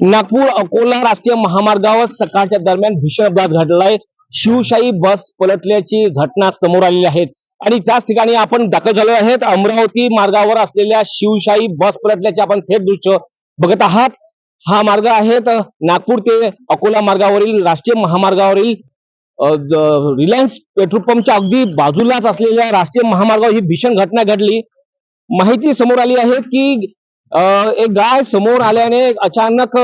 नागपूर अकोला राष्ट्रीय महामार्गावर सकाळच्या दरम्यान भीषण अपघात घडलाय शिवशाही बस पलटल्याची घटना समोर आलेली आहे. आणि त्याच ठिकाणी आपण दाखल झालो आहेत. अमरावती मार्गावर असलेल्या शिवशाही बस पलटल्याचे आपण थेट दृश्य बघत आहात. हा मार्ग आहे तर नागपूर ते अकोला मार्गावरील राष्ट्रीय महामार्गावरील रिलायन्स पेट्रोल पंपच्या अगदी बाजूलाच असलेल्या राष्ट्रीय महामार्गावर ही भीषण घटना घडली. माहिती समोर आली आहे की एक गाय समोर आल्याने अचानक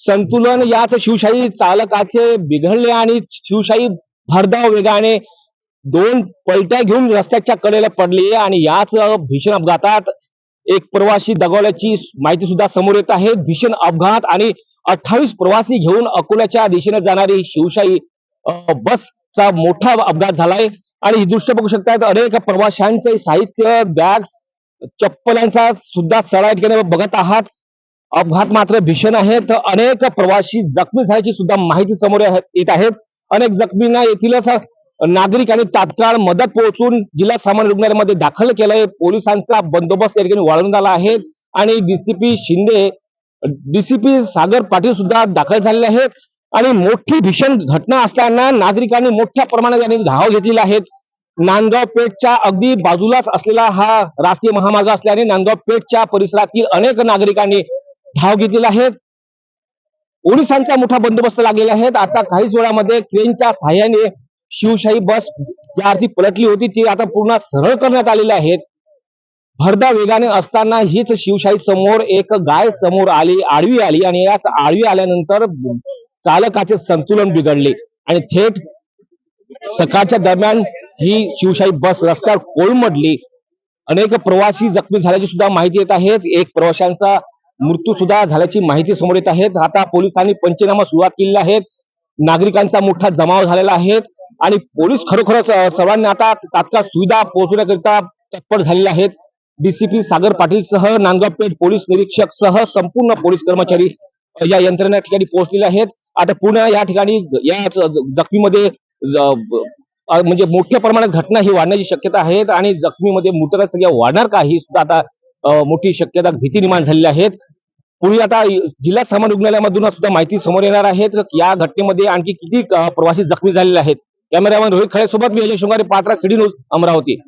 संतुलन याच शिवशाही चालकाचे बिघडले आणि शिवशाही भरधाव वेगाने दोन पलट्या घेऊन रस्त्याच्या कडेला पडली आणि याच भीषण अपघातात एक प्रवासी दगावल्याची माहिती सुद्धा समोर येत आहे. भीषण अपघात आणि अठ्ठावीस प्रवासी घेऊन अकोल्याच्या दिशेने जाणारी शिवशाही बसचा मोठा अपघात झालाय. आणि ही दृश्य बघू शकतात अनेक प्रवाशांचे साहित्य बॅग्स चप्पलांचा सुद्धा सडा ठिकाणी बघत आहात. अपघात मात्र भीषण आहेत अनेक प्रवासी जखमी झाल्याची सुद्धा माहिती समोर येत आहेत अनेक जखमींना येथीलच नागरिकांनी तात्काळ मदत पोहोचून जिल्हा सामान्य रुग्णालयामध्ये दाखल केलंय. पोलिसांचा बंदोबस्त या ठिकाणी वाढवण्यात आला आहे. आणि डीसीपी शिंदे डीसीपी सागर पाटील सुद्धा दाखल झालेले आहेत. आणि मोठी भीषण घटना असताना नागरिकांनी मोठ्या प्रमाणात यांनी धाव घेतलेला आहे. नांदगाव पेठच्या अगदी बाजूलाच असलेला हा राष्ट्रीय महामार्ग असल्याने नांदगाव पेठच्या परिसरातील अनेक नागरिकांनी धाव घेतलेला आहे. ओडिसांचा मोठा बंदोबस्त लागलेला आहे. आता काहीच वेळामध्ये क्रेनच्या सहाय्याने शिवशाही बस ज्या अर्थी पलटली होती. ती आता पूर्ण सरळ करण्यात आलेली आहेत भरदा वेगाने असताना हीच शिवशाही समोर एक गाय समोर आली आडवी आली आणि याच आडवी आल्यानंतर चालकाचे संतुलन बिघडले आणि थेट सकाळच्या दरम्यान ही शिवशाही बस रस्त्यावर कोलमडली. अनेक प्रवासी जखमी झाल्याची सुद्धा माहिती येत आहेत. एक प्रवाशांचा मृत्यू सुद्धा झाल्याची माहिती समोर येत आहेत. आता पोलिसांनी पंचनामा सुरुवात केलेला आहे. नागरिकांचा मोठा जमाव झालेला आहे आणि पोलीस खरोखरच सर्वांनी आता तात्काळ सुविधा पोहोचवण्याकरिता तत्पर झालेले आहेत. डीसीपी सागर पाटील सह नांदगाव पेठ पोलीस निरीक्षक सह संपूर्ण पोलीस कर्मचारी या यंत्रणा ठिकाणी पोहोचलेले आहेत. आता पुन्हा या ठिकाणी या जखमीमध्ये म्हणजे मोठ्या प्रमाणात घटना ही वाढण्याची शक्यता आहे आणि जखमीमध्ये मृतका संख्या वाढणार का ही सुद्धा आता मोठी शक्यता भीती निर्माण झालेली आहेत. पुढे आता जिल्हा सामान्य रुग्णालयामधून सुद्धा माहिती समोर येणार आहे. तर या घटनेमध्ये आणखी किती प्रवासी जखमी झालेले आहेत? कॅमेरामॅन रोहित खळे सोबत मी अजय शृंगारे पात्रा सिडी न्यूज अमरावती.